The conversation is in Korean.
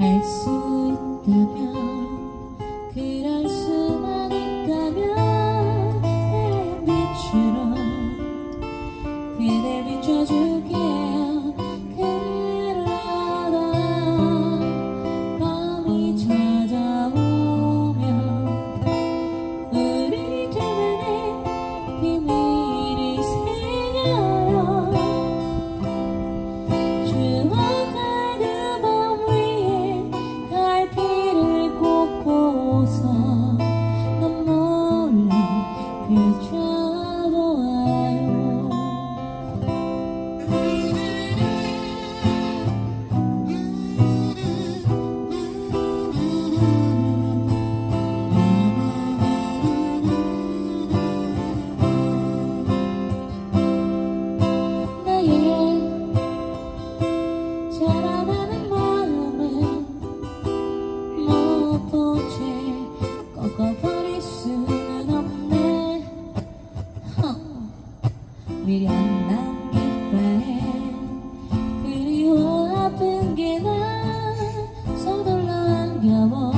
I see. 미련 난 기뻐해 그리워 아픈 게 나 서둘러 안겨온